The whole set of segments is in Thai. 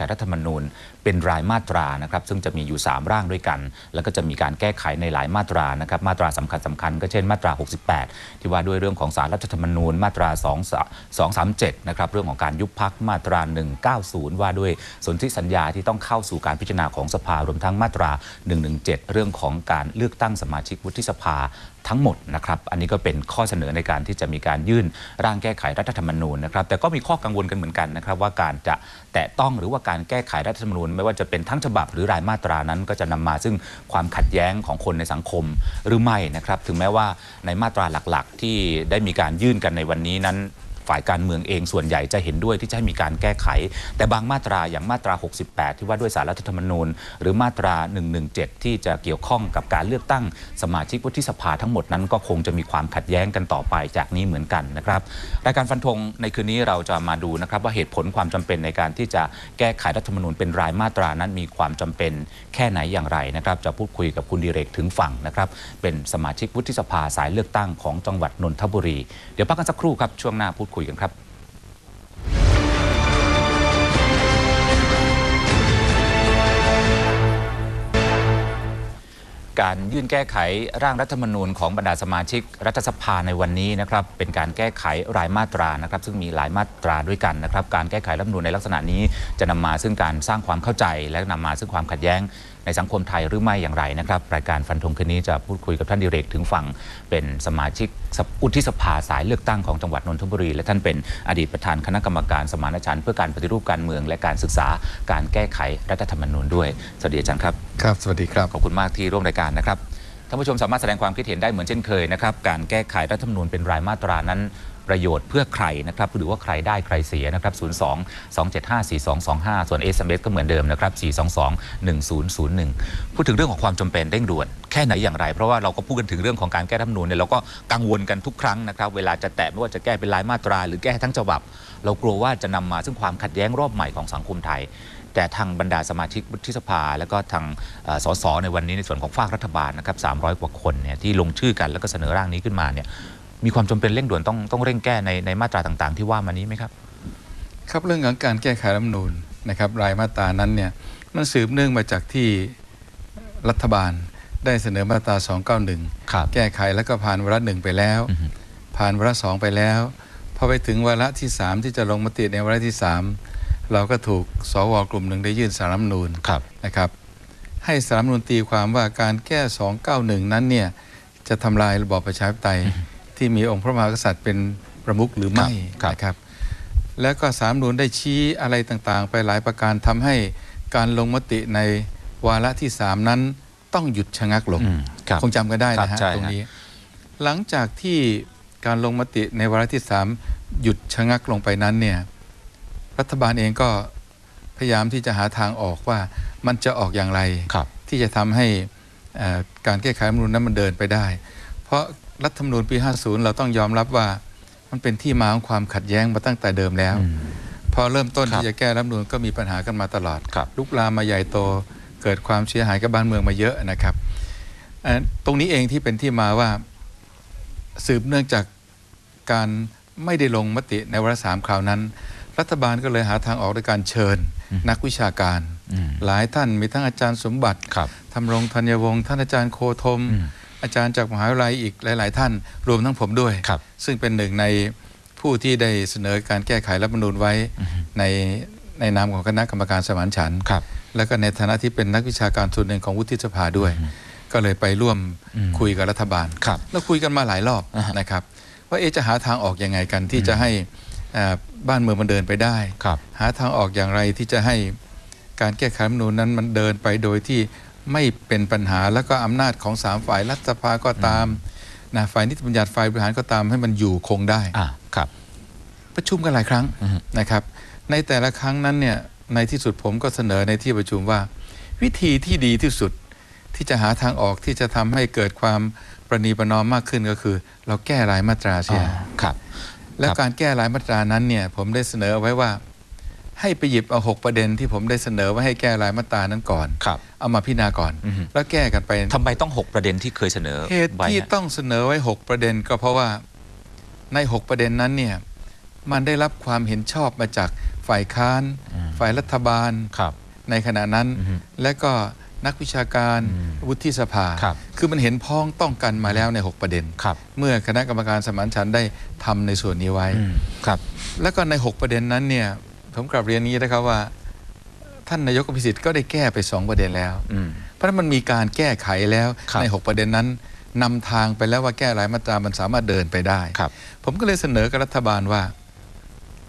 ขรัฐธรรมนูญ เป็นรายมาตรานะครับซึ่งจะมีอยู่ 3 ร่างด้วยกัน แล้วก็จะมีการแก้ไขในหลายมาตรานะครับมาตราสำคัญสำคัญก็เช่นมาตรา 68 ที่ว่าด้วยเรื่องของสารรัฐธรรมนูญมาตรา2 237นะครับเรื่องของการยุบพักมาตรา 190 ว่าด้วยสนธิสัญญาที่ต้องเข้าสู่การพิจารณาของสภารวมทั้งมาตรา 117 เรื่องของการเลือกตั้งสมาชิกวุฒิสภาทั้งหมดนะครับ อันนี้ก็เป็นข้อเสนอในการที่จะมีการยื่นร่างแก้ไขรัฐธรรมนูญนะครับ แต่ก็มีข้อกังวลกันเหมือนกันนะครับ ว่าการจะแตะต้องหรือว่าการแก้ไขรัฐธรรมนูญ ไม่ว่าจะเป็นทั้งฉบับหรือรายมาตรานั้น ก็จะนำมาซึ่งความขัดแย้งของคนในสังคมหรือไม่นะครับ ถึงแม้ว่าในมาตราหลักๆ ที่ได้มีการยื่นกันในวันนี้นั้น ฝ่ายการเมืองเองส่วนใหญ่จะเห็นด้วยที่จะให้มีการแก้ไข แต่บางมาตราอย่างมาตรา 68 ที่ว่าด้วยสารรัฐธรรมนูญ หรือมาตรา 117 ที่จะเกี่ยวข้องกับการเลือกตั้งสมาชิกวุฒิสภาทั้งหมดนั้นก็คงจะมีความขัดแย้งกันต่อไปจากนี้เหมือนกันนะครับรายการฟันธงในคืนนี้เราจะมาดูนะครับว่าเหตุผลความจำเป็นในการที่จะแก้ไขรัฐธรรมนูญเป็นรายมาตรานั้นมีความจำเป็นแค่ไหนอย่างไรนะครับจะพูดคุยกับคุณดิเรกถึงฝั่งนะครับเป็นสมาชิกวุฒิสภาสายเลือกตั้งของจังหวัดนนทบุรี เดี๋ยวพักกันสักครู่ครับช่วงหน้าพูดคุยกันครับการยื่นแก้ไขร่างรัฐธรรมนูญของบรรดาสมาชิกรัฐสภาในวันนี้นะครับเป็นการแก้ไขรายมาตรานะครับซึ่งมีหลายมาตราด้วยกันนะครับการแก้ไขรัฐธรรมนูญในลักษณะนี้จะนำมาซึ่งการสร้างความเข้าใจและนำมาซึ่งความขัดแย้งในสังคมไทยหรือไม่อย่างไรนะครับ รายการฟันธงคืนนี้จะพูดคุยกับท่านดิเรกถึงฝั่งเป็นสมาชิกอุทิสภาสายเลือกตั้งของจังหวัดนนทบุรี และท่านเป็นอดีตประธานคณะกรรมการสมานฉันท์เพื่อการปฏิรูปการเมืองและการศึกษาการแก้ไขรัฐธรรมนูญด้วยสวัสดีอาจารย์ครับครับ สวัสดีครับ ขอบคุณมากที่ร่วมรายการนะครับท่านผู้ชมสามารถแสดงความคิดเห็นได้เหมือนเช่นเคยนะครับการแก้ไขรัฐธรรมนูญเป็นรายมาตรานั้น ประโยชน์เพื่อใครนะครับหรือว่าใครได้ใครเสียนะครับ 02 275 4225 ส่วน SMS ก็เหมือนเดิมนะครับ 422 1001 พูดถึงเรื่องของความจำเป็นเร่งด่วน แค่ไหนอย่างไร เพราะว่าเราก็พูดกันถึงเรื่องของการแก้รัฐมนูญเนี่ยเราก็กังวลกันทุกครั้งนะครับ เวลาจะแตะไม่ว่าจะแก้เป็นรายมาตรา หรือแก้ทั้งฉบับ เรากลัวว่าจะนำมาซึ่งความขัดแย้งรอบใหม่ของสังคมไทยแต่ทางบรรดาสมาชิกวุฒิสภา แล้วก็ทางสสในวันนี้ในส่วนของฝากรัฐบาลนะครับ300 กว่าคนเนี่ยที่ลงชื่อกันแล้วก็เสนอร่างนี้ขึ้นมาเนี่ย มีความจำเป็นเร่งด่วนต้องต้องเร่งแก้ในในมาตราต่างๆ ที่ว่ามานี้ไหมครับ ครับเรื่องของการแก้ไขรัฐธรรมนูญนะครับรายมาตรานั้นเนี่ยมันสืบเนื่องมาจากที่รัฐบาลได้เสนอมาตรา 291ครับแก้ไขแล้วก็ผ่านวาระหนึ่งไปแล้วอือฮึผ่านวาระสองไปแล้วพอไปถึงวาระที่ 3 ที่จะลงมติในวาระที่ 3 เราก็ถูกสวกลุ่มหนึ่งได้ยื่นสารรัฐธรรมนูญครับนะครับ ให้สารรัฐธรรมนูญตีความว่าการแก้ 291 นั้นเนี่ยจะทำลายระบอบประชาธิปไตย ที่มีองค์พระมหากษัตริย์เป็นประมุขหรือไม่ครับนะครับ แล้วก็สารรัฐธรรมนูญได้ชี้อะไรต่างๆ ไปหลายประการทำให้การลงมติในวาระที่3นั้นต้องหยุดชะงักลงอืมครับคงจำกันได้นะครัฮะบใช่ตรงฮะนี้ หลังจากที่การลงมติในวาระที่สามหยุดชะงักลงไปนั้นเนี่ยรัฐบาลเองก็พยายามที่จะหาทางออกว่ามันจะออกอย่างไรครับที่จะทำให้เอ่อการแก้ไขรัฐธรรมนูญนั้นมันเดินไปได้ เพราะ รัฐธรรมนูญปี 50 เราต้องยอมรับว่ามันเป็นที่มาของความขัดแย้งมาตั้งแต่เดิมแล้วอืมพอเริ่มต้นครับที่จะแก้รัฐธรรมนูญก็มีปัญหากันมาตลอดครับลุกลามมาใหญ่โตเกิดความเสียหายกับบ้านเมืองมาเยอะนะครับเอ่อตรงนี้เองที่เป็นที่มาว่าสืบเนื่องจากการไม่ได้ลงมติในวาระสามคราวนั้น รัฐบาลก็เลยหาทางออกด้วยการเชิญอืมนักวิชาการอืมหลายท่านมีทั้งอาจารย์สมบัติครับทำรงธัญวงศ์ท่านอาจารย์โคธมอืม อาจารย์จากมหาวิทยาลัยอีกหลาย ๆ ท่าน รวมทั้งผมด้วยครับซึ่งเป็นหนึ่งในผู้ที่ได้เสนอการแก้ไขรัฐธรรมนูญไว้อือฮึในในนามของคณะกรรมการสมานฉันท์ครับแล้วก็ในฐานะที่เป็นนักวิชาการส่วนหนึ่งของวุฒิสภาด้วยอืมก็เลยไปร่วมอืมคุยกับรัฐบาลครับแล้วคุยกันมาหลายรอบอ่าฮะนะครับว่าเอะจะหาทางออกยังไงกันที่จะให้อ่าบ้านเมืองมันเดินไปได้ครับหาทางออกอย่างไรที่จะให้การแก้ไขรัฐธรรมนูญนั้นมันเดินไปโดยที่ ไม่เป็นปัญหาแล้วก็อำนาจของสามฝ่ายรัฐสภาก็ตามนะฝ่ายนิติบัญญัติฝ่ายบริหารก็ตามให้มันอยู่คงได้อ่าครับ ประชุมกันหลายครั้งอือฮึนะครับ ในแต่ละครั้งนั้นเนี่ยในที่สุดผมก็เสนอในที่ประชุมว่า วิธีที่ดีที่สุดที่จะหาทางออกที่จะทำให้เกิดความประนีประนอมมากขึ้นก็คือ เราแก้รายมาตราเสียอ๋อครับ แล้วครับการแก้รายมาตรานั้นเนี่ยผมได้เสนอเอาไว้ว่า ให้ไปหยิบเอาหกประเด็นที่ผมได้เสนอไว้ให้แก้รายมาตรานั้นก่อน ครับ เอามาพิจารณาก่อน อือฮึ แล้วแก้กันไปทำไมต้อง 6 ประเด็นที่เคยเสนอเหตุไว้ที่ฮะต้องเสนอไว้หกประเด็นก็เพราะว่าในหกประเด็นนั้นเนี่ยมันได้รับความเห็นชอบมาจากฝ่ายค้านอืมฝ่ายรัฐบาล ครับ ในขณะนั้น อือฮึและก็นักวิชาการอืมวุฒิสภาครับคือมันเห็นพ้องต้องกันมาแล้วใน 6 ประเด็น ครับเมื่อคณะกรรมการสมานฉันท์ได้ทำในส่วนนี้ไว้ อืมครับ แล้วก็ใน 6 ประเด็นนั้นเนี่ย ผมกลับเรียนนี้นะครับว่า ท่านนายกอภิสิทธิ์ก็ได้แก้ไป 2 ประเด็นแล้วอืมเพราะฉะนั้นมันมีการแก้ไขแล้วครับใน 6 ประเด็นนั้นนำทางไปแล้วว่าแก้รายมาตรามันสามารถเดินไปได้ครับผมก็เลยเสนอกับรัฐบาลว่า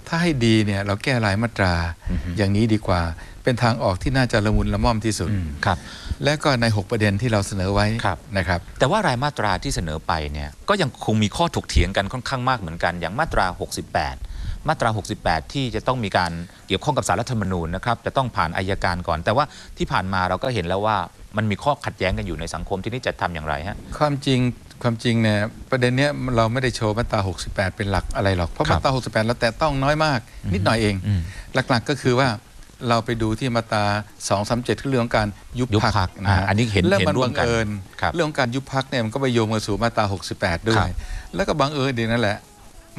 ถ้าให้ดีเนี่ยเราแก้รายมาตราอือฮึอย่างนี้ดีกว่า เป็นทางออกที่น่าจะละมุนละม่อมที่สุดอืมครับ และก็ใน 6 ประเด็นที่เราเสนอไว้ครับนะครับ แต่ว่ารายมาตราที่เสนอไปเนี่ยก็ยังคงมีข้อถกเถียงกันค่อนข้างมากเหมือนกันอย่างมาตรา 68 มาตรา 68 ที่จะต้องมีการเกี่ยวข้องกับสารรัฐธรรมนูญนะครับจะต้องผ่านอายการก่อน แต่ว่าที่ผ่านมาเราก็เห็นแล้วว่ามันมีข้อขัดแย้งกันอยู่ในสังคมที่นี่จะทำอย่างไรฮะความจริงความจริงเนี่ยประเด็นเนี้ยเราไม่ได้โชว์มาตรา 68 เป็นหลักอะไรหรอกเพราะครัมาบตรา 68 เราแตะต้องน้อยมาก นิดหน่อยเองอืมหลักๆก็คือว่าเราไปดูที่มาตรา237คือเรื่องของการยุบยุบพรรพรรคคอ่าอันนี้เห็นแล้วเห็นมันร่วบัมงกันเอิญครับเรื่องของการยุบพรรคเนี่ยมันก็ไปโยงมาสู่มาตรา 68 ด้วครัยบแล้วก็บังเอิญอีกนั่นแหละ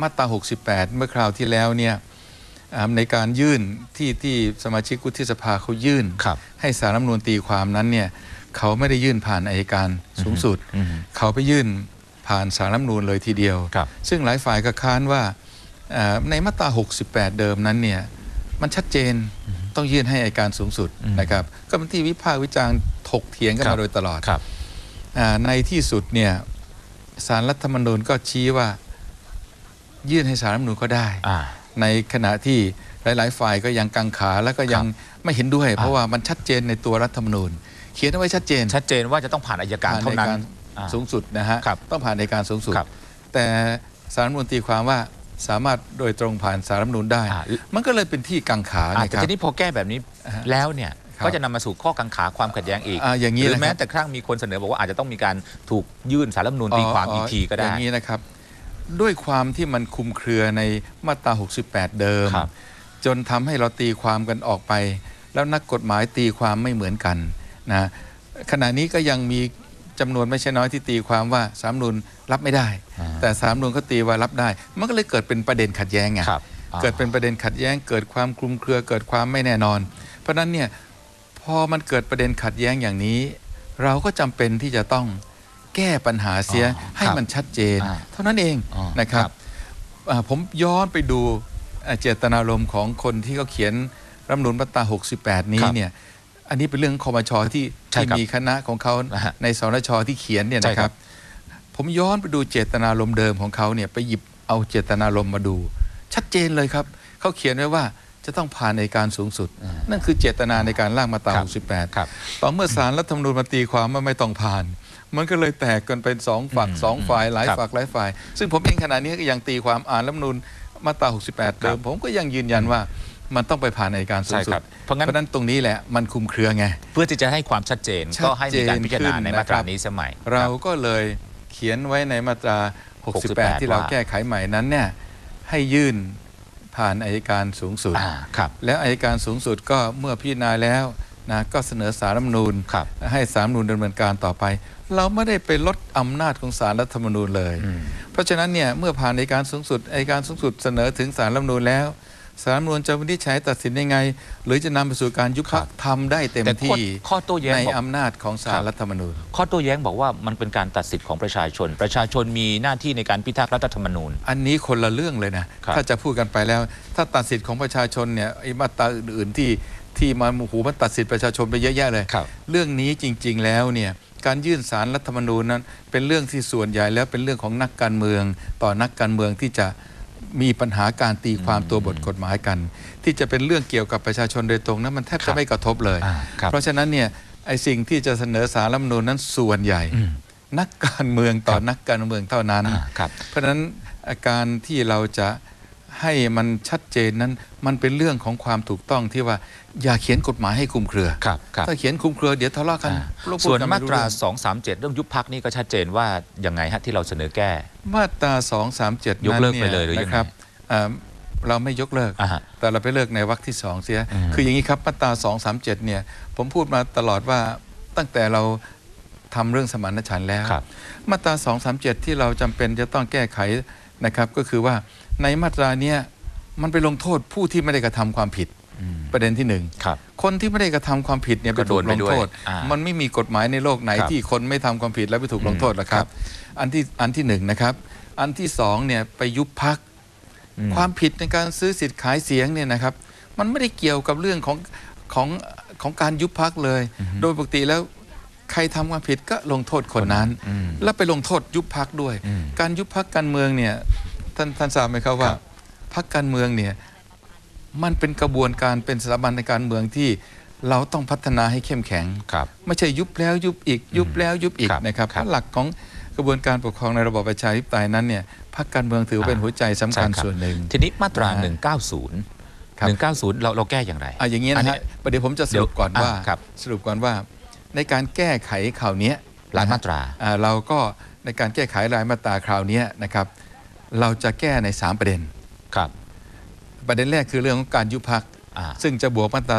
มาตรา 68 เมื่อคราวที่แล้วเนี่ยอ่าในการยื่นที่ที่สมาชิกวุฒิสภาเขายื่นครับให้สารรัฐธรรมนูญตีความนั้นเนี่ยเขาไม่ได้ยื่นผ่านอายการสูงสุดอืมเขาไปยื่นผ่านสารรัฐธรรมนูญเลยทีเดียวครับซึ่งหลายฝ่ายก็ค้านว่าเอ่อในมาตรา 68 เดิมนั้นเนี่ยมันชัดเจนต้องยื่นให้อายการสูงสุดอืมนะครับก็เป็นที่วิพากษ์วิจารณ์ถกเถียงกันครัมาบโดยตลอดครับอาในที่สุดเนี่ยสารรัฐธรรมนูญก็ชี้ว่า ยื่นให้สารรัฐธรรมนูญก็ได้ อ่า ในขณะที่หลาย ๆ ฝ่ายก็ยังกังขาแล้วก็ยังไม่เห็นด้วย เพราะอ่าว่ามันชัดเจนในตัวรัฐธรรมนูญ เขียนเอาไว้ชัดเจนชัดเจนว่าจะต้องผ่านอายการผ่านเท่าในนั้นการอ่า สูงสุดนะฮะครับต้องผ่านในการสูงสุด ครับแต่สารรัฐธรรมนูญตีความว่าสามารถโดยตรงผ่านสารรัฐธรรมนูญได้ อ่า มันก็เลยเป็นที่กังขาอ่านะแต่ครับ ทีนี้พอแก้แบบนี้อ่าฮะแล้วเนี่ยครับก็จะนำมาสู่ข้อกังขาความขัดแย้งอีกอ่าอย่างนี้หรือนะคแม้รับ แต่ครั้งมีคนเสนอบอกว่าอาจจะต้องมีการถูกยื่นสารรัฐธรรมนูญตีความอีกทีก็อได้ ย่างนี้นะครับ ด้วยความที่มันคลุมเครือในมาตรา 68 เดิมครับจนทำให้เราตีความกันออกไป แล้วนักกฎหมายตีความไม่เหมือนกันนะขณะนี้ก็ยังมีจำนวนไม่ใช่น้อยที่ตีความว่าสามนูนรับไม่ได้อ่าแต่สามนูนเขาตีว่ารับได้ มันก็เลยเกิดเป็นประเด็นขัดแย้งไงครับอ่าเกิดเป็นประเด็นขัดแย้ง เกิดความคลุมเครือ เกิดความไม่แน่นอน เพราะฉะนั้นเนี่ยพอมันเกิดประเด็นขัดแย้งอย่างนี้ เราก็จำเป็นที่จะต้อง แก้ปัญหาเสียอ๋อให้ครับมันชัดเจนอ่าเท่านั้นเองอ๋อนะครับครับอ่าผมย้อนไปดูอ่าเจตนารมณ์ของคนที่เขาเขียนรัฐธรรมนูญมาตรา68 นี้ครับเนี่ยอันนี้เป็นเรื่องคอมชที่ใช่ที่ครับมีคณะของเขานะฮะในสนชที่เขียนเนี่ยใช่นะคครัรับบผมย้อนไปดูเจตนารมณ์เดิมของเขาเนี่ยไปหยิบเอาเจตนารมณ์มาดู ชัดเจนเลยครับเขาเขียนไว้ว่าจะต้องผ่านในการสูงสุดอ่านั่นั่นคือเจตนาในการร่างมาตราครับ68ครับต่อเมื่อสารรัฐธรรมนูญมาตีความว่าไม่ต้องผ่าน มันก็เลยแตกกันเป็นสองฝักอืมสองฝ่ายหลายครับฝักหลายฝ่าย ซึ่งผมเองขณะนี้ก็ยังตีความอ่านรัฐธรรมนูญมาตรา 68 เดิม ผมก็ยังยืนยันว่ามันต้องไปผ่านในการสูงใช่สุครัดบเพราะงั้นเพราะฉะนั้นตรงนี้แหละมันคุมเครือไง เพื่อที่จะให้ความชัดเจนชัดก็ให้มีการพิจารณาเจนขึ้นในมาตรานะครับนี้สมัย เราคบก็เลยเขียนไว้ในมาตรา 68 68ที่เราว่าแก้ไขใหม่นั้นเนี่ยให้ยื่นผ่านอายการสูงสุดอ่าครับแล้วอายการสูงสุดก็เมื่อพิจารณาแล้วนะก็เสนอสารรัฐธรรมนูญครับให้สารรัฐธรรมนูญดำเนินการต่อไป เราไม่ได้ไปลดอำนาจของสารรัฐธรรมนูญเลยอืมเพราะฉะนั้นเนี่ยเมื่อผ่านในการสูงสุดอายการสูงสุดเสนอถึงสารรัฐธรรมนูญแล้วสารรัฐธรรมนูญจะวินิจฉัยตัดสินยังไง หรือจะนำไปสู่การยุบพรรคทำได้เต็มแต่ข้อที่ข้อโต้แย้งในบอกอำนาจของสาครัรบรัฐธรรมนูญ ข้อโต้แย้งบอกว่ามันเป็นการตัดสิทธิ์ของประชาชน ประชาชนมีหน้าที่ในการพิทักษ์รัฐธรรมนูญ อันนี้คนละเรื่องเลยนะครับถ้าจะพูดกันไปแล้ว ถ้าตัดสิทธิ์ของประชาชนเนี่ยไอ้มาตราอื่นๆที่ที่มาโอ้โหูมันตัดสิทธิ์ประชาชนไปเยอะแยะเลยครับเรื่องนี้จริง ๆ แล้วเนี่ย การยื่นสารรัฐธรรมนูญนั้น เป็นเรื่องที่ส่วนใหญ่แล้วเป็นเรื่องของนักการเมือง ต่อนักการเมืองที่จะมีปัญหาการตีความตัวบทกฎหมายกัน ที่จะเป็นเรื่องเกี่ยวกับประชาชนโดยตรงนั้นมันแทบครัจะบไม่กระทบเลยอ่าครับเพราะฉะนั้นเนี่ยไอ้สิ่งที่จะเสนอสารรัฐธรรมนูญนั้นส่วนใหญ่อืมนักการเมืองต่อครับนักการเมืองเท่านั้นอ่าครับเพราะฉะนั้นอาการที่เราจะ ให้มันชัดเจนนั้น มันเป็นเรื่องของความถูกต้องที่ว่าอย่าเขียนกฎหมายให้คลุมเครือ ครับครับถ้าเขียนคลุมเครือเดี๋ยวทะเลาะกันอ่าพูดกัส่วนไมาตรา เอง237 เรื่องยุบพักนี่ก็ชัดเจนว่ายังไงฮะที่เราเสนอแก้ มาตรา237ยกเลิกนั้นไปเลยหรือยังไงนะครับอ่าเราไม่ยกเลิก อ่าฮะแต่เราไปเลิกในวรรคที่สองเสีย อืม คืออย่างนี้ครับมาตรา237เนี่ย ผมพูดมาตลอดว่าตั้งแต่เราทำเรื่องสมานฉันท์แล้ว ครับ มาตรา237 ที่เราจำเป็นจะต้องแก้ไขนะครับ ก็คือว่า ในมาตราเนี้ยมันไปลงโทษผู้ที่ไม่ได้กระทำความผิดอืมประเด็นที่หนึ่งครับคนที่ไม่ได้กระทำความผิดเนี่ยไปก็โดถูนกไปลงด้วยโทษอ่ามัมันไม่มีกฎหมายในโลกไหนครับที่คนไม่ทำความผิดแล้วไปถูกลงโทษหรอกครับ อันที่อันที่หนึ่งนะครับ อันที่สองเนี่ยไปยุบพักอืมความผิดในการซื้อสิทธิ์ขายเสียงเนี่ยนะครับ มันไม่ได้เกี่ยวกับเรื่องของของของการยุบพักเลย โดยปกติแล้วใครทำความผิดก็ลงโทษคนนั้นอืมแล้วไปลงโทษยุบพักด้วยอืมการยุบพักการเมืองเนี่ย ท่านท่านทราบไหมครับว่าครับพักการเมืองเนี่ยมันเป็นกระบวนการเป็นสถาบันในการเมืองที่เราต้องพัฒนาให้เข้มแข็งครับไม่ใช่ยุบแล้วยุบอีก ยุบแล้วยุบอีกครับนะครับครับหลักของกระบวนการปกครองในระบอบประชาธิปไตยนั้นเนี่ยพรรคการเมืองถือว่าเป็นอ่าหัวใจสำคัญใช่ครับส่วนหนึ่ง ทีนี้มาตรานะฮะ190ครับ190 เราเราแก้อย่างไรอะอย่างนี้นะอันนี้ฮะประเดี๋ยวผมจะสรุปเดี๋ยวก่อนว่าอะครับสรุปก่อนว่าในการแก้ไขข่าวเนี้ยรายมาตราอ่าเราก็ในการแก้ไขรายมาตราคราวเนี้ยนะครับ เราจะแก้ใน 3 ประเด็น ครับ ประเด็นแรกคือเรื่องของการยุบพักอ่าซึ่งจะบวกมาตรา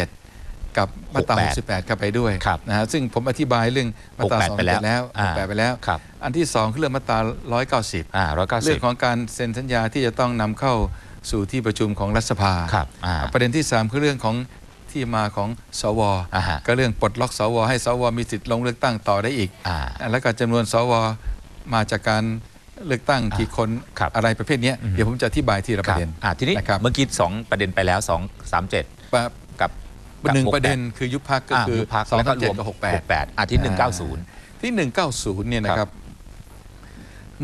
237 กับมาตรา 68 68เข้าไปด้วยครับนะฮะซึ่งผมอธิบายเรื่องมาตรา68ไปแล้ว2แล้วอ่า68ไปแล้วครับอันที่ 2 คือเรื่องมาตรา 190อ่าร้อยเก้าเรื่สิอบงของการเซ็นสัญญาที่จะต้องนำเข้าสู่ที่ประชุมของรัฐสภาครับอ่าประเด็นที่ 3 คือเรื่องของที่มาของสวอ่าฮะก็เรื่องปลดล็อกสว ให้สว มีสิทธิ์ลงเลือกตั้งต่อได้อีกอ่าแล้วก็จำนวนสว มาจากการ เลือกตั้งอ่ากี่คนครับอะไรประเภทเนี้ยอืมเดี๋ยวผมจะอธิบายทีละคปรับระเด็นอ่าทีนี้นะครับเมื่อกี้สองประเด็นไปแล้ว2 37ปะกับหนึ่งกับประเด็นคือยุบพักก็อ่าคือยุบพรรคสองแล้วก็เจ็รดวมกับหกแปด68อ่าที่190ที่หนึ่งเก้าศูนย์เนี่ยนะครับ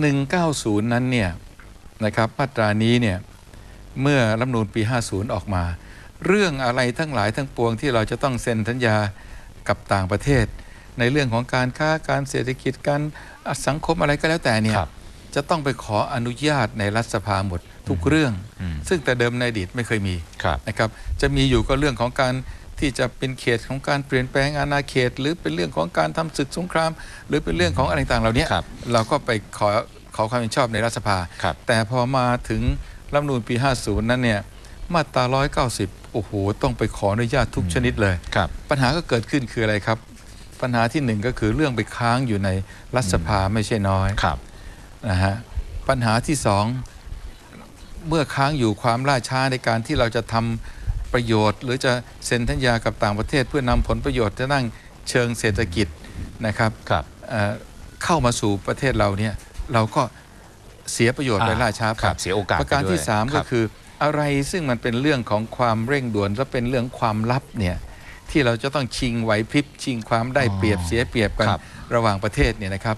หนึ่งเก้าศูนย์นั้นเนี่ยนะครับมาตรานี้เนี่ยเมื่อรัฐธรรมนูญปี50ออกมา เรื่องอะไรทั้งหลายทั้งปวงที่เราจะต้องเซ็นสัญญากับต่างประเทศ ในเรื่องของการค้าการเศรษฐกิจการสังคมอะไรก็แล้วแต่เนี่ยครับ จะต้องไปขออนุญาตในรัฐสภาหมดทุกเรื่องอืมซึ่งแต่เดิมในอดีตไม่เคยมีครับนะครับจะมีอยู่ก็เรื่องของการที่จะเป็นเขตของการเปลี่ยนแปลงอาณาเขต หรือเป็นเรื่องของการทำศึกสงคราม หรือเป็นเรื่องของอะไรต่างๆเหล่านี้ครับเราก็ไปขอขอความเห็นชอบในรัฐสภาครับแต่พอมาถึงรัฐธรรมนูญปี 50 นั้นเนี่ยมาตรา 190 โอ้โห ต้องไปขออนุญาตทุกชนิดเลยครับปัญหาก็เกิดขึ้นคืออะไรครับ ปัญหาที่หนึ่งก็คือเรื่องไปค้างอยู่ในรัฐสภาไม่ใช่น้อยครับ นะฮะปัญหาที่สองเมื่อค้างอยู่ความล่าช้าในการที่เราจะทำประโยชน์ หรือจะเซ็นสัญญากับต่างประเทศ เพื่อนำผลประโยชน์จะนั่งเชิงเศรษฐกิจนะครับครับเอ่อเข้ามาสู่ประเทศเราเนี่ยเราก็เสียประโยชน์ไปอ่าล่าช้าไปครับเสียโอกาสประการไปด้วยที่สามครัก็บคืออะไรซึ่งมันเป็นเรื่องของความเร่งด่วนและเป็นเรื่องความลับเนี่ยที่เราจะต้องชิงไหวพริบชิงความได้เปรียบเสียเปรียบกันครับระหว่างประเทศเนี่ยนะครับ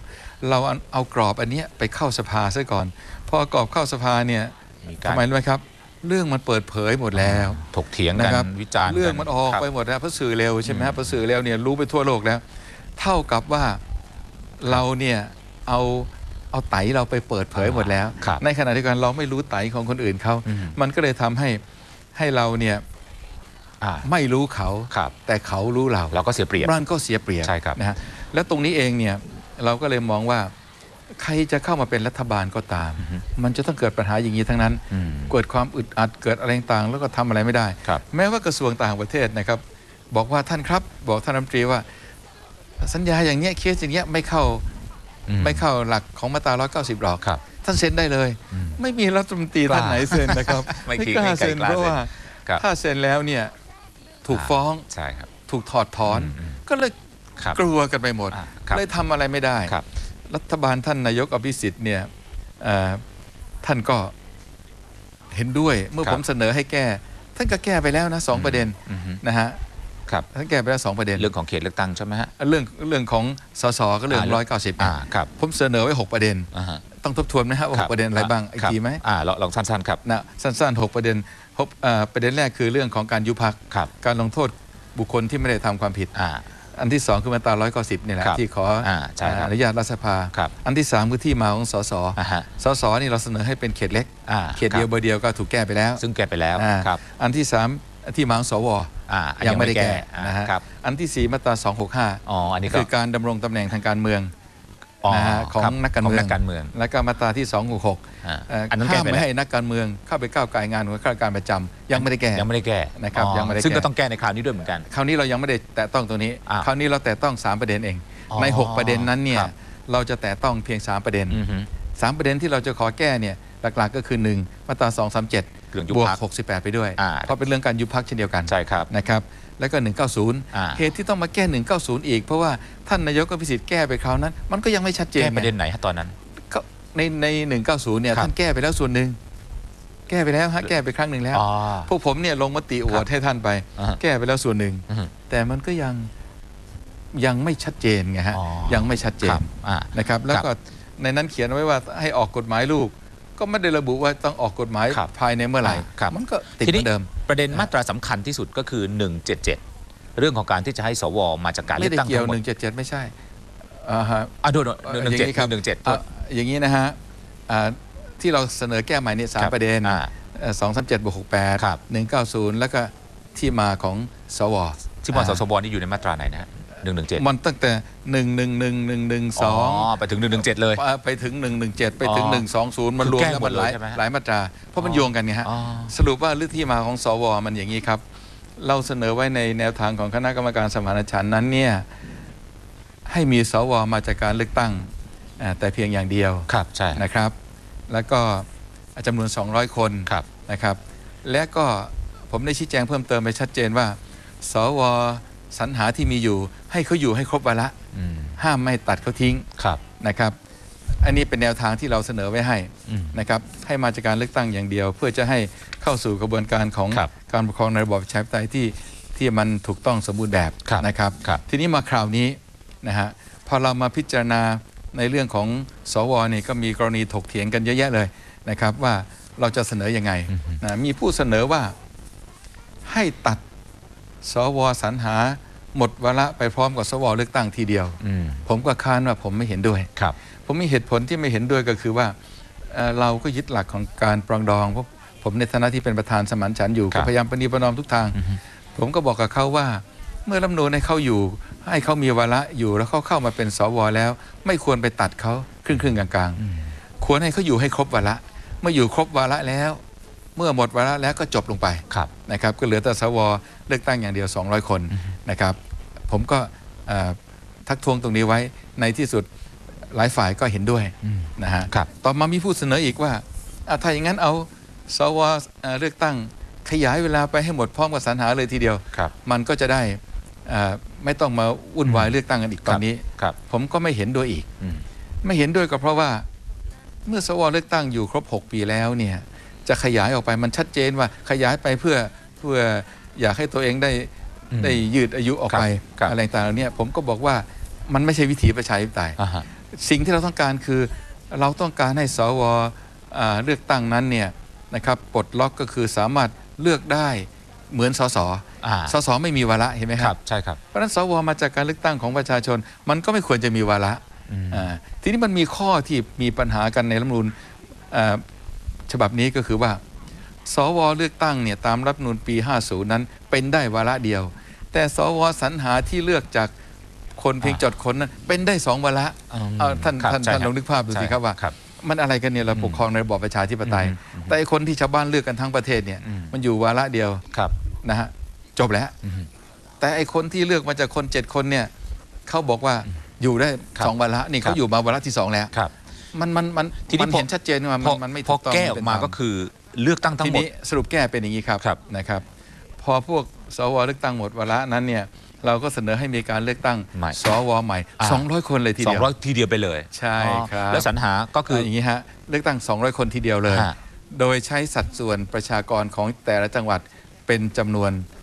เราเอาเอากรอบอันเนี้ยไปเข้าสภาซะก่อน พอกรอบเข้าสภาเนี่ยมีการทำไมรู้ไหมครับ เรื่องมันเปิดเผยหมดแล้ว ถกเถียงนะกันครับวิจารณ์เรื่องมันออกครับไปหมดแล้วเพราะสื่อเร็วใช่ไหมอืฮะมเพราะสื่อเร็วเนี่ยรู้ไปทั่วโลกแล้ว เท่ากับว่าเราเนี่ยเอาเอาไตเราไปเปิดเผยหมดแล้วครับในขณะเดียวกันเราไม่รู้ไตของคนอื่นเขาอืมมันก็เลยทำให้ให้เราเนี่ยอ่าไม่รู้เขาครับแต่เขารู้เรา เราก็เสียเปรียบมันก็เสียเปรียบใช่ครับนะฮะแล้วตรงนี้เองเนี่ย เราก็เลยมองว่าใครจะเข้ามาเป็นรัฐบาลก็ตามอือฮึมันจะต้องเกิดปัญหาอย่างนี้ทั้งนั้นอืมเกิดความอึดอัดเกิดอะไรต่างๆแล้วก็ทำอะไรไม่ได้ครับแม้ว่ากระทรวงต่างประเทศนะครับ บอกว่าท่านครับ บอกท่านรัฐมนตรีว่า สัญญาอย่างเนี้ยเคสอย่างเนี้ยไม่เข้าอืไม่เข้าหลักของมาตรา 190 หรอกครับท่านเซ็นได้เลยอืมไม่มีรัฐมนตรีท่านไหนเซ็นนะครับ ไม่ไม่คิดกล้าไม่กล้าเซ็นกล้าเพราะเซ็นว่าครับถ้าเซ็นแล้วเนี่ยถูกฟ้องใช่ครับถูกถอดถอนอืมก็เลย ครับกลัวกันไปหมดอ่าครับเลยทำอะไรไม่ได้ ครับ รัฐบาลท่านนายกอภิสิทธิ์เนี่ยเอ่อท่านก็เห็นด้วยเมื่อครับ ผมเสนอให้แก้ ท่านก็แก้ไปแล้วนะสองประเด็นอืมอืมนะฮะครับ ท่านแก้ไปแล้วสองประเด็นเรื่องของเขตเลือกตั้งใช่ไหมฮะ เรื่องเรื่องของสสก็เรื่องอ่า ร้อยเก้าสิบอ่าครับผมเสนอไว้หกประเด็น อ่าฮะต้องทบทวนไหมฮะว่าหกประเด็นอะไรบ้างอีกคบทีไหมอ่าลองลองสั้นๆครับนะสั้นๆหกประเด็นหกเอ่อประเด็นแรกคือเรื่องของการยุบพัก ครับการลงโทษบุคคลที่ไม่ได้ทำความผิด อ่า อันที่สองคือมาตราร้อยเก้าสิบนี่แหละครับที่ขออ่าใช่ครับอนุญาตรัฐสภา ครับอันที่สามคือที่มาของสสอ่าฮะสสนี่เราเสนอให้เป็นเขตเล็ก อ่าเขตเดียวเบอร์เดียวก็ถูกแก้ไปแล้วซึ่งแก้ไปแล้วอ่าครับอันที่สามที่มาของสวอ่ายัยังไม่ได้แก้อ่านะฮะครับอันที่สี่มาตราสองหกห้าอ๋ออันนี้ก็ คือการดำรงตำแหน่งทางการเมืองอ๋อ นะฮะของครับนักการของเมืองนักการเมือง แล้วก็มาตราที่ 266อ่าเอ่ออันนั้นแก้ห้ามไปไม่แล้วให้นักการเมืองเข้าไปก้าวไก่งานของข้าราชการประจำยังไม่ได้แก้ยังไม่ได้แก้นะครับอ๋อยังไม่ได้ซึ่งแก้ก็ต้องแก้ในคราวนี้ด้วยเหมือนกันคราวนี้เรายังไม่ได้แตะต้องตรงนี้อ่าคราวนี้เราแตะต้อง 3 ประเด็นเองอ๋อใน 6 ประเด็นนั้นเนี่ยครับเราจะแตะต้องเพียง 3 ประเด็นอือฮึสามประเด็นที่เราจะขอแก้เนี่ยหลักๆก็คือ 1 มาตรา 237เรื่องยุบบวกพรรค68 ไปด้วยอ่าเพราะเป็นเรื่องการยุบพักเช่นเดียวกันใช่ครับนะครับ แล้วก็อ่า190 เหตุที่ต้องมาแก้ 190 อีก เพราะว่าท่านนายกก็พิสิทธิ์แก้ไปคราวนั้น มันก็ยังไม่ชัดเจนแก้ประเด็นไงไหนฮะตอนนั้นก็ในใน190เนี่ยครับท่านแก้ไปแล้วส่วนหนึ่งแก้ไปแล้วฮะแก้ไปครั้งหนึ่งแล้วอ๋อพวกผมเนี่ยลงมติโหวครัตบให้ท่านไปอ่าฮะแก้ไปแล้วส่วนหนึ่งอืมแต่มันก็ยังยังไม่ชัดเจนไงฮะอ๋อยังไม่ชัดเจคนรับอ่านะครับ แล้วก็ในนั้นเขียนไว้ว่าให้ออกกฎหมายลูก ก็ไม่ได้ระบุว่าต้องออกกฎหมายครับภายในเมื่อไหร่ครับมันก็ติดทีเหมืนี้อนเดิม ประเด็นมาตราสำคัญที่สุดก็คือ 177 เรื่องของการที่จะให้สวมาจากการเลืไม่อกได้ตั้งเกี่ยวทั้งหมด177 ไม่ใช่อ่าฮะอะดูหเอ่อนึ่งอย่าเจ็ดงนี้ครับหนึ่งเจ็ดอะอย่างนี้นะฮะอ่าที่เราเสนอแก้ใหม่เนี่ยสามประเด็นอ่าสองสามเจ็ดบวกหกแปดครับหนึ่งเก้าศูนย์แล้วก็ที่มาของสวที่มสสวนี่อยู่ในมาตราไหนนะฮะ หนึ่งหนึ่งเจ็ดมันตั้งแต่หนึ่งหนึ่งหนึ่งหนึ่งหนึ่งสองไปถึงหนึ่งหนึ่งเจ็ดเลย ไปถึง117ไปถึงอ๋อ120มันรวมคือแก้แล้วหมมัดนเลหลายยใช่ไหมฮะหลายมาตรา เพราะมันอ๋อโยงกันไงฮะอ๋อสรุปว่าเรื่องที่มาของสวมันอย่างนี้ครับ เราเสนอไว้ในแนวทางของคณะกรรมการสมานฉันท์นั้นเนี่ยให้มีสวมาจากการเลือกตั้งอ่าแต่เพียงอย่างเดียวครับใช่นะครับ แล้วก็จำนวน 200 คนครับนะครับ และก็ผมได้ชี้แจงเพิ่มเติมไปชัดเจนว่า สว สรรหาที่มีอยู่ให้เขาอยู่ให้ครบวาระอืมห้ามไม่ตัดเขาทิ้งครับนะครับ อันนี้เป็นแนวทางที่เราเสนอไว้ให้อืมนะครับให้มาจากการเลือกตั้งอย่างเดียว เพื่อจะให้เข้าสู่กระบวนการของครับการปกครองในระบอบประชาธิปไตยที่ที่มันถูกต้องสมบูรณ์แบบครับนะครับครับ ทีนี้มาคราวนี้นะฮะพอเรามาพิจารณาในเรื่องของสวนี่ก็มีกรณีถกเถียงกันเยอะแยะเลยนะครับ ว่าเราจะเสนอยังไงนะมีผู้เสนอว่าให้ตัด สวสรรหาหมดวาระไปพร้อมกับสวเลือกตั้งทีเดียวอืมผมก็ค้านว่าผมไม่เห็นด้วยครับ ผมมีเหตุผลที่ไม่เห็นด้วยก็คือว่าเอ่อเราก็ยึดหลักของการปรองดองเพราะผมในฐานะที่เป็นประธานสมานฉันท์อยู่ครัก็บพยายามปฏิประนอมทุกทางอือฮึผมก็บอกกับเขาว่า เมื่อรัฐธรรมนูญให้เขาอยู่ ให้เขามีวาระอยู่แล้วเขาเข้ามาเป็นสวแล้ว ไม่ควรไปตัดเขาครึ่งครึ่งๆกลางๆควรให้เขาอยู่ให้ครบวาระเมื่ออยู่ครบวาระแล้ว เมื่อหมดวาระแล้วก็จบลงไปครับนะครับก็เหลือแต่สวเลือกตั้งอย่างเดียว 200 คนนะครับ ผมก็เอ่อทักท้วงตรงนี้ไว้ในที่สุดหลายฝ่ายก็เห็นด้วยอืมนะฮะครับต่อมามีผู้เสนออีกว่าอะถ้าอย่างนั้นเอาสวเอ่อเลือกตั้งขยายเวลาไปให้หมดพร้อมกับสรรหาเลยทีเดียวครับมันก็จะได้เอ่อไม่ต้องมาวุ่นวายเลือกตั้งกันอีกตอนนี้ครับผมก็ไม่เห็นด้วยอีกอืมไม่เห็นด้วยก็เพราะว่าเมื่อสวเลือกตั้งอยู่ครบ 6 ปีแล้วเนี่ย จะขยายออกไปมันชัดเจนว่าขยายไปเพื่อเพื่ออยากให้ตัวเองได้อืมได้ยืดอายุออกไปครับครับอะไรต่างๆเหล่านี้ผมก็บอกว่ามันไม่ใช่วิถีประชาธิปไตยอ่าฮะสิ่งที่เราต้องการคือเราต้องการให้สวอ่าเลือกตั้งนั้นเนี่ยนะครับปลดล็อกก็คือสามารถเลือกได้เหมือนสสอ่าสสไม่มีวาระเห็นไหมคครัรับบใช่ครับเพราะฉะนั้นสวมาจากการเลือกตั้งของประชาชน มันก็ไม่ควรจะมีวาระอืมอ่าทีนี้มันมีข้อที่มีปัญหากันในรัฐธรรมนูญอ่า ฉบับนี้ก็คือว่า สวเลือกตั้งเนี่ยตามรัฐธรรมนูญปี 50 นั้นเป็นได้วาระเดียว แต่สวสรรหาที่เลือกจากคนเพียงจดคนนั้นเป็นได้สองวาระอืมเอาท่านครับท่านใช่ท่านครับลองนึกภาพดูสิใช่ครับว่าครับมันอะไรกันเนี่ยเราอืมปกครองในระบอบประชาธิปไตยอืมอืมแต่ไอ้คนที่ชาวบ้านเลือกกันทั้งประเทศเนี่ยอืมมันอยู่วาระเดียวครับนะฮะจบแล้วอืมแต่ไอ้คนที่เลือกมาจากคนเจ็ดคนเนี่ยเขาบอกว่าอยู่ได้ครับสองวาระนี่ครัเขาบอยู่มาวาระที่สองแล้วครับ มันมันมันทีนี้มันพอเห็นชัดเจนว่าพมัอนมันไม่พอถูกต้องแก้ไออกมาเป็นธรรก็คือเลือกตั้งทั้งทีหมดนี้สรุปแก้เป็นอย่างนี้ครับครับนะครับ พอพวกสวเลือกตั้งหมดวาระนั้นเนี่ยเราก็เสนอให้มีการเลือกตั้งใหม่สวใหม่อ่า200 คนเลยทีสอเดีงยวร้อยทีเดียวไปเลย ใช่อ๋อครับแล้วสรรหาก็คือคืออย่างนี้ฮะเลือกตั้ง 200 คนทีเดียวเลยฮะโดยใช้สัดส่วนประชากรของแต่ละจังหวัดเป็นจำนวนอ่า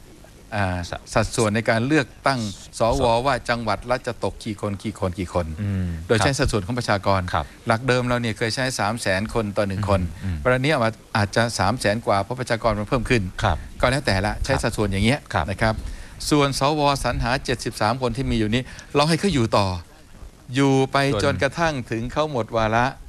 สัดส่วนในการเลือกตั้งสวว่าจังหวัดละจะตกกี่คนกี่คนกี่คนอืมโดยใช้สัดส่วนของประชากรครับหลักเดิมเราเนี่ยเคยใช้ 3 0 0แสนคนต่อหนึ่งคนอืมวันนี้เอามาอาจจะ 3 0 0แสนกว่าเพราะประชากรมันเพิ่มขึ้นครับก็แล้วแต่ละใช้สัดส่วนอย่างเงี้ยครับนะครับส่วนสวสรรหา 73 คนที่มีอยู่นี้ เราให้เขาอยู่ต่อ อยู่ไปจนกระทั่งถึงเขาหมดวาระอ๋อ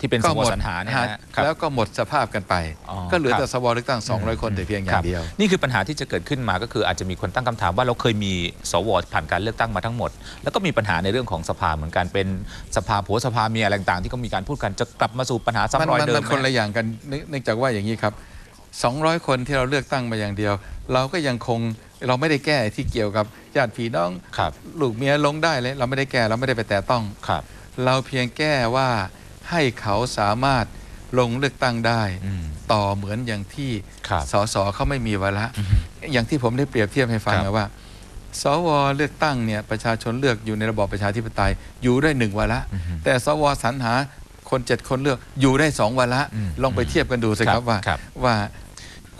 ที่เป็นสก็วหมดสรรหาเนี่ยฮะนะฮะครับ แล้วก็หมดสภาพกันไป อ๋อก็เหลือครับแต่สวเลือกตั้ง 200 คนแต่เพียงอย่าครังบเดียว นี่คือปัญหาที่จะเกิดขึ้นมาก็คืออาจจะมีคนตั้งคำถามว่าเราเคยมีสวผ่านการเลือกตั้งมาทั้งหมด แล้วก็มีปัญหาในเรื่องของสภาเหมือนกันเป็นสภาผัวสภาเมียอะไรต่างๆที่ก็มีการพูดกันจะกลับมาสู่ปัญหามันซ้ำรอยมันเดิมัมนคนไหม ละอย่างกันเนื่องเนื่องจากว่าอย่างนี้ครับ 200 คนที่เราเลือกตั้งมาอย่างเดียว เราก็ยังคงเราไม่ได้แก้ที่เกี่ยวกับญาติพี่น้องครับ ลูกเมียลงได้เลย เราไม่ได้แก้เราไม่ได้ไปแตะต้อง ครับ เราเพียงแก้ว่า ให้เขาสามารถลงเลือกตั้งได้อืมต่อเหมือนอย่างที่ครับสสเขาไม่มีวาระอย่างที่ผมได้เปรียบเทียบให้ฟังครับนะว่า สวเลือกตั้งเนี่ยประชาชนเลือกอยู่ในระบอบประชาธิปไตยอยู่ได้หนึ่งวาระอือฮึแต่สวสรรหาคนเจ็ดคนเลือกอยู่ได้สองวาระอืมลองไปเทียบกันดูสิคครัรับบว่าครับว่า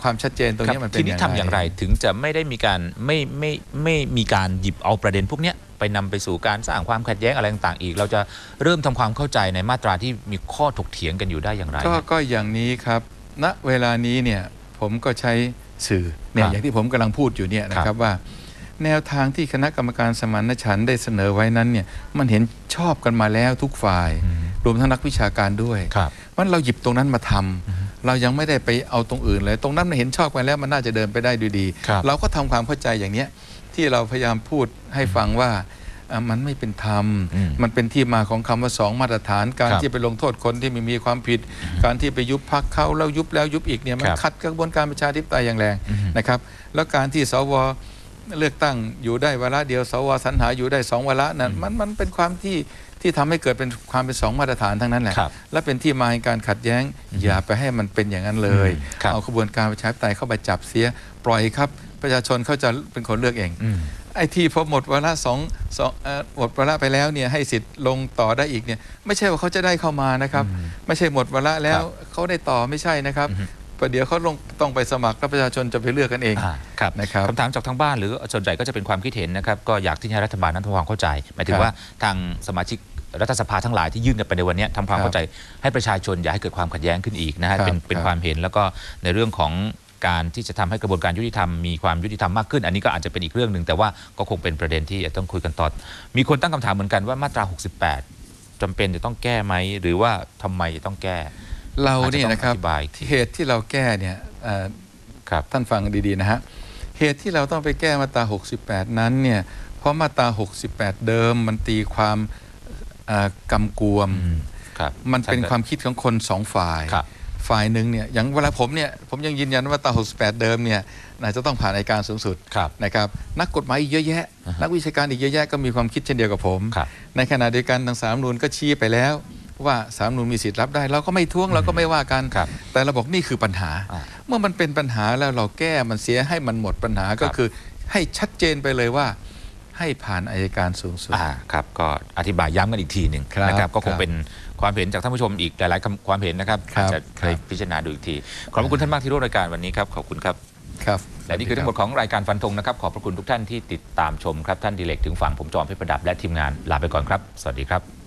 ความชัดเจนตรงครับนี้มันเป็นทีนี้ทำอย่างไรถึงจะไม่ได้มีการไม่ไม่ไม่มีการหยิบเอาประเด็นพวกเนี้ย ไปนำไปสู่การสร้างความขัดแย้งอะไรต่างๆอีก เราจะเริ่มทำความเข้าใจในมาตราที่มีข้อถกเถียงกันอยู่ได้อย่างไร ก็ก็อย่างนี้ครับณเวลานี้เนี่ยผมก็ใช้สื่อเนี่คยรับอย่างที่ผมกำลังพูดอยู่เนี่ยนะคครัรับบว่า แนวทางที่คณะกรรมการสมานฉันท์ได้เสนอไว้นั้นเนี่ยมันเห็นชอบกันมาแล้วทุกฝ่ายอืมรวมทั้งนักวิชาการด้วยครับมันเราหยิบตรงนั้นมาทำเรายังไม่ได้ไปเอาตรงอื่นเลย ตรงนั้นมันเห็นชอบกันแล้วมันน่าจะเดินไปได้ด้วยดีครับเราก็ทำความเข้าใจอย่างเนี้ย ที่เราพยายามพูดให้ฟังว่าอะมันไม่เป็นธรรมอืมมันเป็นที่มาของคำว่าสองมาตรฐาน การครับที่ไปลงโทษคนที่ไม่มีความผิด การที่ไปยุบพักเขาแล้วยุบแล้วยุบอีกเนี่ยมันครับขัดกระบวนการประชาธิปไตยอย่างแรงอืมนะครับ แล้วการที่สวเลือกตั้งอยู่ได้วาระเดียว สวสรรหาอยู่ได้สองวาระนั้นมันมันเป็นความที่ที่ทำให้เกิดเป็นความเป็นสองมาตรฐานทั้งนั้นแหละครับและเป็นที่มาในการขัดแย้ง อย่าไปให้มันเป็นอย่างนั้นเลยอืมครับเอากระบวนการประชาธิปไตยเข้าไปจับเสียปล่อยครับ ประชาชนเขาจะเป็นคนเลือกเองอืมไอ้ที่พอหมดวาระสองสองเอ่อหมดวาระไปแล้วเนี่ยให้สิทธิ์ลงต่อได้อีกเนี่ยไม่ใช่ว่าเขาจะได้เข้ามานะครับอืมไม่ใช่หมดวาระแล้วครับเขาได้ต่อไม่ใช่นะครับอือฮึประเดี๋ยวเขาลงต้องไปสมัครแล้วประชาชนจะไปเลือกกันเองอ่าครับนะครับคำถามจากทางบ้านหรือส่วนใหญ่ก็จะเป็นความคิดเห็นนะครับก็อยากที่ให้รัฐบาลนั้นทำความเข้าใจหมายถึคงรับว่าทางสมาชิกรัฐสภาทั้งหลายที่ยื่นกันไปในวันเนี้ยทำความครับเข้าใจให้ประชาชนอย่าให้เกิดความขัดแย้งขึ้นอีกนะฮะครับเป็นเป็นครับความเห็นแล้วก็ในเรื่องของ การที่จะทำให้กระบวนการยุติธรรมมีความยุติธรรมมากขึ้น อันนี้ก็อาจจะเป็นอีกเรื่องหนึ่งแต่ว่าก็คงเป็นประเด็นที่ต้องคุยกันต่อมีคนตั้งคำถามเหมือนกันว่ามาตรา 68จำเป็นจะต้องแก้ไหมหรือว่าทำไมจะต้องแก้ เราอาจจะเนี่ยต้องนะครับอธิบายอีกทีเหตุที่เราแก้เนี่ยเอ่อครับท่านฟังดีๆนะฮะเหตุที่เราต้องไปแก้มาตรา 68 นั้นเนี่ยเพราะมาตรา 68 เดิมมันตีความเอ่อกำกวมอืมครับมันเป็นใช่ความคิดของคนสองฝ่ายครับ ฝ่ายหนึ่งเนี่ยอย่างเวลาผมเนี่ยผมยังยืนยันว่าตรา68 เดิมเนี่ยน่าจะต้องผ่านอัยการสูงสุดครับนะครับนักกฎหมายอีกเยอะแยะอ่าฮะนักวิชาการอีกเยอะแยะก็มีความคิดเช่นเดียวกับผมครับในขณะเดียวกันทางสามนูนก็ชี้ไปแล้วว่าสามนูนมีสิทธิ์รับได้ เราก็ไม่ท้วงเราก็ไม่ว่ากันครับแต่เราบอกนี่คือปัญหาอ่าเมื่อมันเป็นปัญหาแล้วเราแก้มันเสียให้มันหมดปัญหาก็ครับคือให้ชัดเจนไปเลยว่าให้ผ่านอายการสูงสุดอ่าครับก็อธิบายย้ำกันอีกทีหนึ่งครับนะครับก็คคงรับเป็น ความเห็นจากท่านผู้ชมอีกหลายๆคำความเห็นนะครับครัอาจบจะครับไปพิจารณาดูอีกที ขอบพระคุณท่านมากที่ร่วมรายการวันนี้ครับขอบคุณครับครับและนี่คือทั้งหมดของรายการฟันธงนะครับ ขอบพระคุณทุกท่านที่ติดตามชมครับ ท่านดิเลกถึงฝั่งผมจอมเพชรประดับและทีมงานลาไปก่อนครับ สวัสดีครับ